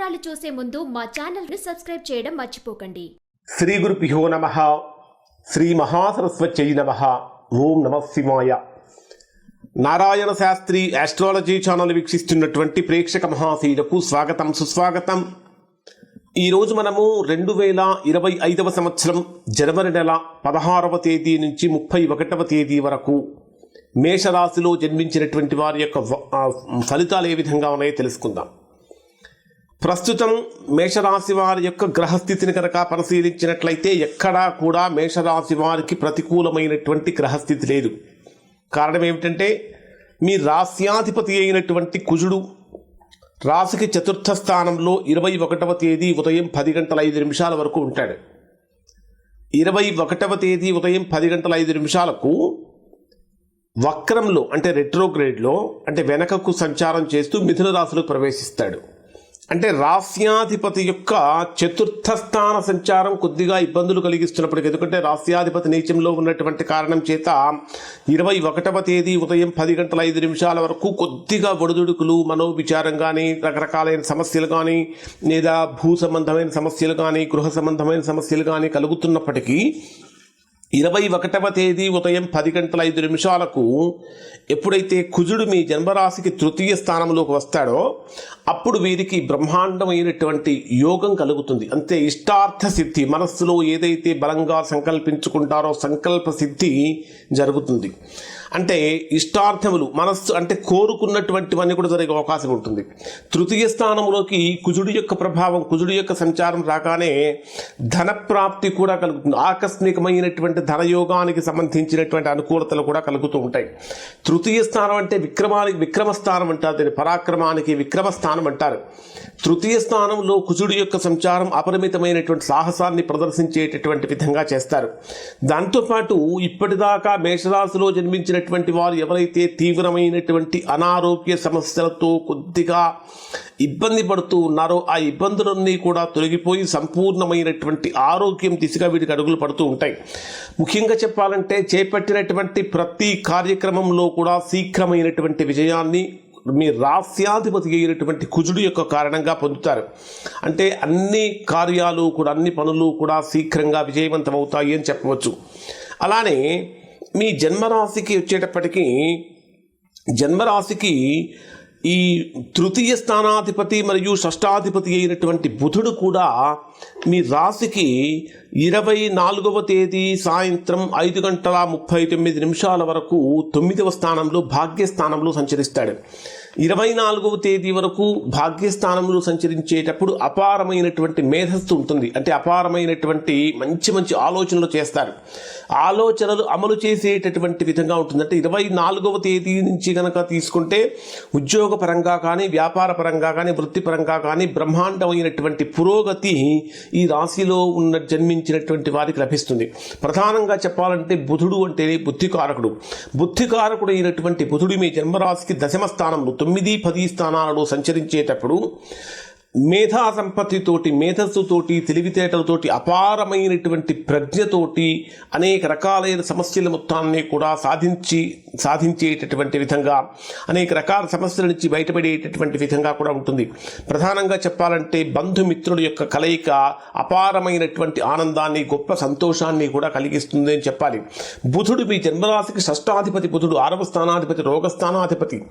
వివరాలు చూసే ముందు మా ఛానల్ని సబ్స్క్రైబ్ చేయడం మర్చిపోకండి. శ్రీ గురుభ్యో నమ. శ్రీ మహాసరస్వత్యై నమ. ఓం నమ శివాయ. నారాయణ శాస్త్రి ఆస్ట్రాలజీ ఛానల్ వీక్షిస్తున్నటువంటి ప్రేక్షక మహాశీలకు స్వాగతం సుస్వాగతం. ఈరోజు మనము రెండు వేల ఇరవై ఐదవ సంవత్సరం జనవరి నెల పదహారవ తేదీ నుంచి ముప్పై ఒకటవ తేదీ వరకు మేషరాశిలో జన్మించినటువంటి వారి యొక్క ఫలితాలు ఏ విధంగా ఉన్నాయో తెలుసుకుందాం. ప్రస్తుతం మేషరాశి వారి యొక్క గ్రహస్థితిని కనుక పరిశీలించినట్లయితే ఎక్కడా కూడా మేషరాశి వారికి ప్రతికూలమైనటువంటి గ్రహస్థితి లేదు. కారణం ఏమిటంటే మీ రాస్యాధిపతి అయినటువంటి కుజుడు రాశికి చతుర్థ స్థానంలో ఇరవై ఒకటవ తేదీ ఉదయం పది గంటల ఐదు నిమిషాల వరకు ఉంటాడు. ఇరవై ఒకటవ తేదీ ఉదయం పది గంటల ఐదు నిమిషాలకు వక్రంలో అంటే రెట్రోగ్రేడ్లో అంటే వెనకకు సంచారం చేస్తూ మిథున రాశిలో ప్రవేశిస్తాడు. అంటే రాస్యాధిపతి యొక్క చతుర్థ స్థాన సంచారం కొద్దిగా ఇబ్బందులు కలిగిస్తున్నప్పటికీ ఎందుకంటే రాస్యాధిపతి నీచంలో ఉన్నటువంటి కారణం చేత ఇరవై ఒకటవ తేదీ ఉదయం పది గంటల ఐదు నిమిషాల వరకు కొద్దిగా ఒడిదుడుకులు మనోవిచారం కానీ రకరకాలైన సమస్యలు కానీ లేదా భూ సంబంధమైన సమస్యలు కానీ గృహ సంబంధమైన సమస్యలు కానీ కలుగుతున్నప్పటికీ ఇరవై ఒకటవ తేదీ ఉదయం పది గంటల ఐదు నిమిషాలకు ఎప్పుడైతే కుజుడు మీ జన్మరాశికి తృతీయ స్థానంలోకి వస్తాడో అప్పుడు వీరికి బ్రహ్మాండమైనటువంటి యోగం కలుగుతుంది. అంతే ఇష్టార్థ సిద్ధి మనస్సులో ఏదైతే బలంగా సంకల్పించుకుంటారో సంకల్ప సిద్ధి జరుగుతుంది. అంటే ఇష్టార్థములు మనస్సు అంటే కోరుకున్నటువంటివన్నీ కూడా జరిగే అవకాశం ఉంటుంది. తృతీయ స్థానంలోకి కుజుడి యొక్క ప్రభావం కుజుడి యొక్క సంచారం రాగానే ధనప్రాప్తి కూడా కలుగుతుంది. ఆకస్మికమైనటువంటి ధనయోగానికి సంబంధించినటువంటి అనుకూలతలు కూడా కలుగుతూ ఉంటాయి. తృతీయ స్థానం అంటే విక్రమానికి విక్రమ స్థానం అంటారు దీన్ని పరాక్రమానికి విక్రమ స్థానం అంటారు. తృతీయ స్థానంలో కుజుడి యొక్క సంచారం అపరిమితమైనటువంటి సాహసాన్ని ప్రదర్శించేటటువంటి విధంగా చేస్తారు. దాంతోపాటు ఇప్పటిదాకా మేషరాశిలో జన్మించినటువంటి వారు ఎవరైతే తీవ్రమైనటువంటి అనారోగ్య సమస్యలతో కొద్దిగా ఇబ్బంది పడుతూ ఉన్నారో ఆ ఇబ్బందులన్నీ కూడా తొలగిపోయి సంపూర్ణమైనటువంటి ఆరోగ్యం దిశగా వీటికి అడుగులు పడుతూ ఉంటాయి. ముఖ్యంగా చెప్పాలంటే చేపట్టినటువంటి ప్రతి కార్యక్రమంలో కూడా శీఘ్రమైనటువంటి విజయాన్ని మీ రాస్యాధిపతి అయినటువంటి కుజుడు యొక్క కారణంగా పొందుతారు. అంటే అన్ని కార్యాలు కూడా అన్ని పనులు కూడా శీఘ్రంగా విజయవంతమవుతాయి అని చెప్పవచ్చు. అలానే మీ జన్మరాశికి వచ్చేటప్పటికీ జన్మరాశికి ఈ తృతీయ స్థానాధిపతి మరియు షష్టాధిపతి అయినటువంటి బుధుడు కూడా మీ రాశికి ఇరవై నాలుగవ తేదీ సాయంత్రం ఐదు గంటల ముప్పై తొమ్మిది నిమిషాల వరకు తొమ్మిదవ స్థానంలో భాగ్యస్థానంలో సంచరిస్తాడు. ఇరవై నాలుగవ తేదీ వరకు భాగ్యస్థానంలో సంచరించేటప్పుడు అపారమైనటువంటి మేధస్సు ఉంటుంది. అంటే అపారమైనటువంటి మంచి మంచి ఆలోచనలు చేస్తారు. ఆలోచనలు అమలు చేసేటటువంటి విధంగా ఉంటుంది. అంటే ఇరవై నాలుగవ తేదీ నుంచి కనుక తీసుకుంటే ఉద్యోగ పరంగా కానీ వ్యాపార పరంగా కానీ వృత్తిపరంగా కానీ బ్రహ్మాండమైనటువంటి పురోగతి ఈ రాశిలో ఉన్న జన్మించినటువంటి వారికి లభిస్తుంది. ప్రధానంగా చెప్పాలంటే బుధుడు అంటే బుద్ధికారకుడు. బుద్ధికారకుడు అయినటువంటి బుధుడు మీ జన్మరాశికి దశమ స్థానంలో తొమ్మిది పది స్థానాలలో సంచరించేటప్పుడు మేధా సంపత్తితోటి మేధస్సుతోటి తెలివితేటలతోటి అపారమైనటువంటి ప్రజ్ఞతోటి అనేక రకాలైన సమస్యల మొత్తాన్ని కూడా సాధించి సాధించేటటువంటి విధంగా అనేక రకాల సమస్యల నుంచి బయటపడేటటువంటి విధంగా కూడా ఉంటుంది. ప్రధానంగా చెప్పాలంటే బంధుమిత్రుల యొక్క కలయిక అపారమైనటువంటి ఆనందాన్ని గొప్ప సంతోషాన్ని కూడా కలిగిస్తుంది అని చెప్పాలి. బుధుడు మీ జన్మరాశికి షష్టాధిపతి బుధుడు ఆరవ స్థానాధిపతి రోగస్థానాధిపతి.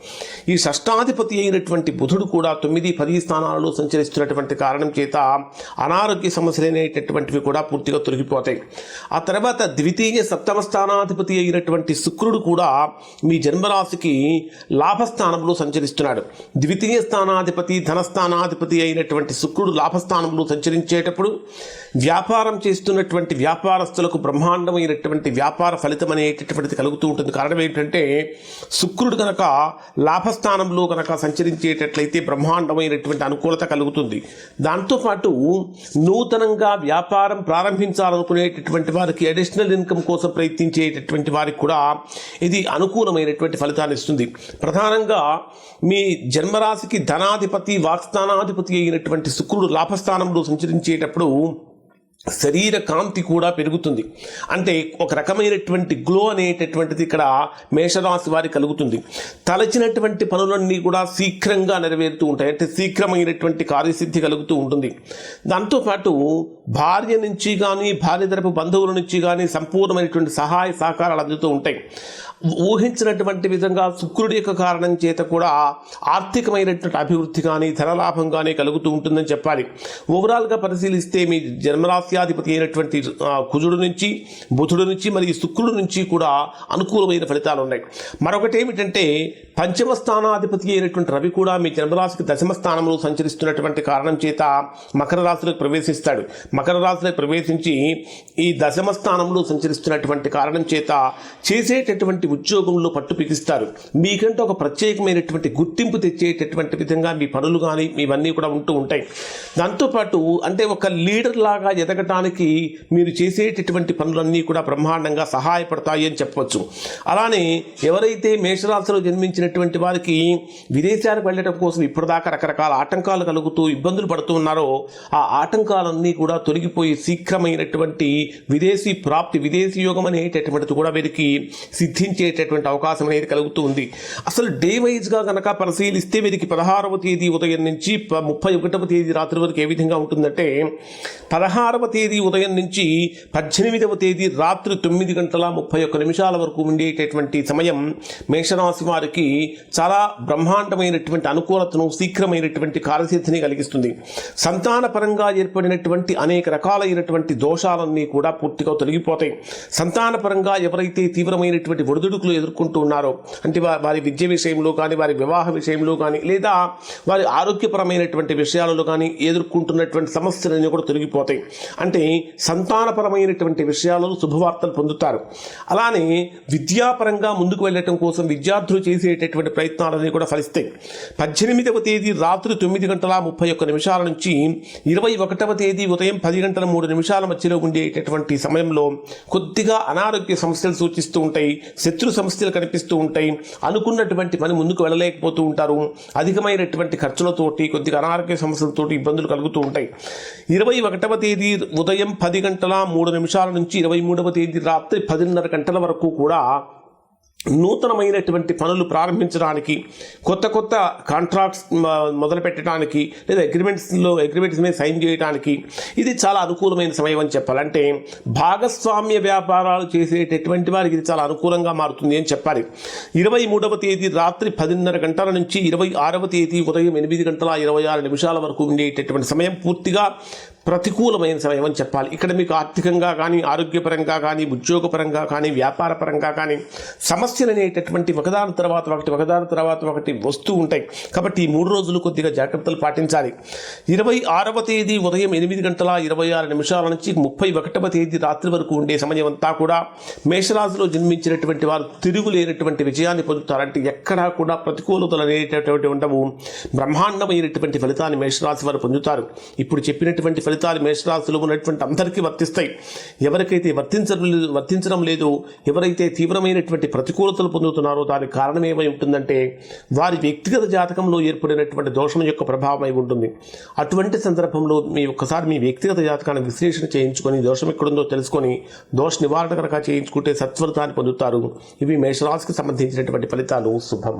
ఈ షష్టాధిపతి అయినటువంటి బుధుడు కూడా తొమ్మిది పది స్థానాలలో సంచరిస్తున్నటువంటి కారణం చేత అనారోగ్య సమస్యలు అనేటటువంటివి కూడా పూర్తిగా తొలగిపోతాయి. ఆ తర్వాత ద్వితీయ సప్తమ స్థానాధిపతి అయినటువంటి శుక్రుడు కూడా మీ జన్మరాశికి లాభస్థానంలో సంచరిస్తున్నాడు. ద్వితీయ స్థానాధిపతి ధనస్థానాధిపతి అయినటువంటి శుక్రుడు లాభస్థానంలో సంచరించేటప్పుడు వ్యాపారం చేస్తున్నటువంటి వ్యాపారస్తులకు బ్రహ్మాండమైనటువంటి వ్యాపార ఫలితం అనేటటువంటిది కలుగుతూ ఉంటుంది. కారణం ఏంటంటే శుక్రుడు కనుక లాభస్థానంలో కనుక సంచరించేటట్లయితే బ్రహ్మాండమైనటువంటి అనుకూలత కలుగుతుంది. దాంతోపాటు నూతనంగా వ్యాపారం ప్రారంభించాలనుకునేటటువంటి వారికి అడిషనల్ ఇన్కమ్ కోసం ప్రయత్నించేటటువంటి వారికి కూడా ఇది అనుకూలమైనటువంటి ఫలితాన్ని ఇస్తుంది. ప్రధానంగా మీ జన్మరాశికి ధనాధిపతి వాక్స్థానాధిపతి అయినటువంటి శుక్రుడు లాభస్థానంలో సంచరించేటప్పుడు శరీర కాంతి కూడా పెరుగుతుంది. అంటే ఒక రకమైనటువంటి గ్లో అనేటటువంటిది ఇక్కడ మేషరాశి వారి కలుగుతుంది. తలచినటువంటి పనులన్నీ కూడా శీఘ్రంగా నెరవేరుతూ ఉంటాయి. అంటే శీఘ్రమైనటువంటి కార్యసిద్ధి కలుగుతూ ఉంటుంది. దాంతోపాటు భార్య నుంచి కానీ భార్య తరపు బంధువుల నుంచి కానీ సంపూర్ణమైనటువంటి సహాయ సహకారాలు అందుతూ ఉంటాయి. ఊహించినటువంటి విధంగా శుక్రుడి యొక్క కారణం చేత కూడా ఆర్థికమైనటువంటి అభివృద్ధి కానీ ధనలాభం కానీ కలుగుతూ ఉంటుందని చెప్పాలి. ఓవరాల్గా పరిశీలిస్తే మీ జన్మరాశ్యాధిపతి అయినటువంటి కుజుడు నుంచి బుధుడు నుంచి మరియు శుక్రుడు నుంచి కూడా అనుకూలమైన ఫలితాలు ఉన్నాయి. మరొకటి ఏమిటంటే పంచమ స్థానాధిపతి అయినటువంటి రవి కూడా మీ జన్మరాశికి దశమ స్థానంలో సంచరిస్తున్నటువంటి కారణం చేత మకర రాశిలోకి ప్రవేశిస్తాడు. మకర రాశిలోకి ప్రవేశించి ఈ దశమ స్థానంలో సంచరిస్తున్నటువంటి కారణం చేత చేసేటటువంటి ఉద్యోగంలో పట్టు పిగిస్తారు. మీకంటే ఒక ప్రత్యేకమైనటువంటి గుర్తింపు తెచ్చేటటువంటి విధంగా మీ పనులు కానీ ఇవన్నీ కూడా ఉంటూ ఉంటాయి. దాంతోపాటు అంటే ఒక లీడర్ లాగా ఎదగటానికి మీరు చేసేటటువంటి పనులన్నీ కూడా బ్రహ్మాండంగా సహాయపడతాయి అని చెప్పవచ్చు అలానే ఎవరైతే మేషరాశిలో జన్మించినటువంటి వారికి విదేశాలకు వెళ్ళడం కోసం ఇప్పటిదాకా రకరకాల ఆటంకాలు కలుగుతూ ఇబ్బందులు పడుతూ ఉన్నారో ఆ ఆటంకాలన్నీ కూడా తొలగిపోయి శీఘ్రమైనటువంటి విదేశీ ప్రాప్తి విదేశీ యోగం అనేటటువంటిది కూడా వీరికి సిద్ధించి సిద్ధించేటటువంటి అవకాశం అనేది కలుగుతూ ఉంది. అసలు డే వైజ్గా కనుక పరిశీలిస్తే వీరికి పదహారవ తేదీ ఉదయం నుంచి ముప్పై ఒకటవ తేదీ రాత్రి వరకు ఏ విధంగా ఉంటుందంటే పదహారవ తేదీ ఉదయం నుంచి పద్దెనిమిదవ తేదీ రాత్రి తొమ్మిది గంటల ముప్పై ఒక్క నిమిషాల వరకు ఉండేటటువంటి సమయం మేషరాశి వారికి చాలా బ్రహ్మాండమైనటువంటి అనుకూలతను శీఘ్రమైనటువంటి కార్యసిద్ధిని కలిగిస్తుంది. సంతాన పరంగా ఏర్పడినటువంటి అనేక రకాలైనటువంటి దోషాలన్నీ కూడా పూర్తిగా తొలగిపోతాయి. సంతానపరంగా ఎవరైతే తీవ్రమైనటువంటి ఒడిదుడుకులు ఎదుర్కొంటూ ఉన్నారు. అంటే వారి విద్య విషయంలో కానీ వారి వివాహ విషయంలో కానీ లేదా వారి ఆరోగ్యపరమైనటువంటి విషయాలలో కానీ ఎదుర్కొంటున్నటువంటి సమస్యలన్నీ కూడా తొలగిపోతాయి. అంటే సంతానపరమైనటువంటి విషయాలలో శుభవార్తలు పొందుతారు. అలానే విద్యాపరంగా ముందుకు వెళ్ళటం కోసం విద్యార్థులు చేసేటటువంటి ప్రయత్నాలన్నీ కూడా ఫలిస్తాయి. పద్దెనిమిదవ తేదీ రాత్రి తొమ్మిది గంటల ముప్పై ఒక్క నిమిషాల నుంచి ఇరవై ఒకటవ తేదీ ఉదయం పది గంటల మూడు నిమిషాల మధ్యలో ఉండేటటువంటి సమయంలో కొద్దిగా అనారోగ్య సమస్యలు సూచిస్తూ ఉంటాయి. శత్రు సమస్యలు కనిపిస్తూ ఉంటాయి. అనుకున్నటువంటి పని ముందుకు వెళ్ళలేకపోతూ ఉంటారు. అధికమైనటువంటి ఖర్చులతోటి కొద్దిగా అనారోగ్య సమస్యలతోటి ఇబ్బందులు కలుగుతూ ఉంటాయి. ఇరవై ఒకటవ తేదీ ఉదయం పది గంటల మూడు నిమిషాల నుంచి ఇరవై మూడవ తేదీ రాత్రి పదిన్నర గంటల వరకు కూడా నూతనమైనటువంటి పనులు ప్రారంభించడానికి కొత్త కొత్త కాంట్రాక్ట్స్ మొదలుపెట్టడానికి మొదలు పెట్టడానికి లేదా అగ్రిమెంట్స్లో అగ్రిమెంట్స్ మీద సైన్ చేయడానికి ఇది చాలా అనుకూలమైన సమయం అని చెప్పాలంటే భాగస్వామ్య వ్యాపారాలు చేసేటటువంటి వారికి ఇది చాలా అనుకూలంగా మారుతుంది అని చెప్పాలి. ఇరవై మూడవ తేదీ రాత్రి పదిన్నర గంటల నుంచి ఇరవై ఆరవ తేదీ ఉదయం ఎనిమిది గంటల ఇరవై ఆరు నిమిషాల వరకు ఉండేటటువంటి సమయం పూర్తిగా ప్రతికూలమైన సమయం అని చెప్పాలి. ఇక్కడ మీకు ఆర్థికంగా కానీ ఆరోగ్యపరంగా కానీ ఉద్యోగపరంగా కానీ వ్యాపారపరంగా కానీ సమస్యలు అనేటటువంటి ఒకదాని తర్వాత ఒకటి ఒకదాని తర్వాత ఒకటి వస్తూ ఉంటాయి. కాబట్టి ఈ మూడు రోజులు కొద్దిగా జాగ్రత్తలు పాటించాలి. ఇరవై ఆరవ తేదీ ఉదయం ఎనిమిది గంటల ఇరవై ఆరు నిమిషాల నుంచి ముప్పై ఒకటవ తేదీ రాత్రి వరకు ఉండే సమయం అంతా కూడా మేషరాశిలో జన్మించినటువంటి వారు తిరుగులేనటువంటి విజయాన్ని పొందుతారంటే ఎక్కడా కూడా ప్రతికూలతలు అనేటటువంటి ఉండవు. బ్రహ్మాండమైనటువంటి ఫలితాన్ని మేషరాశి వారు పొందుతారు. ఇప్పుడు చెప్పినటువంటి ఫలితం ఫలితాలు మేషరాశులు ఉన్నటువంటి అందరికీ వర్తిస్తాయి. ఎవరికైతే వర్తించడం వర్తించడం లేదు ఎవరైతే తీవ్రమైనటువంటి ప్రతికూలతలు పొందుతున్నారో దానికి కారణం ఏమై ఉంటుందంటే వారి వ్యక్తిగత జాతకంలో ఏర్పడినటువంటి దోషం యొక్క ప్రభావం అయి ఉంటుంది. అటువంటి సందర్భంలో మీ ఒక్కసారి మీ వ్యక్తిగత జాతకాన్ని విశ్లేషణ చేయించుకొని దోషం ఎక్కడుందో తెలుసుకొని దోష నివారణ కనుక చేయించుకుంటే సత్ఫలితాన్ని పొందుతారు. ఇవి మేషరాశికి సంబంధించినటువంటి ఫలితాలు. శుభం.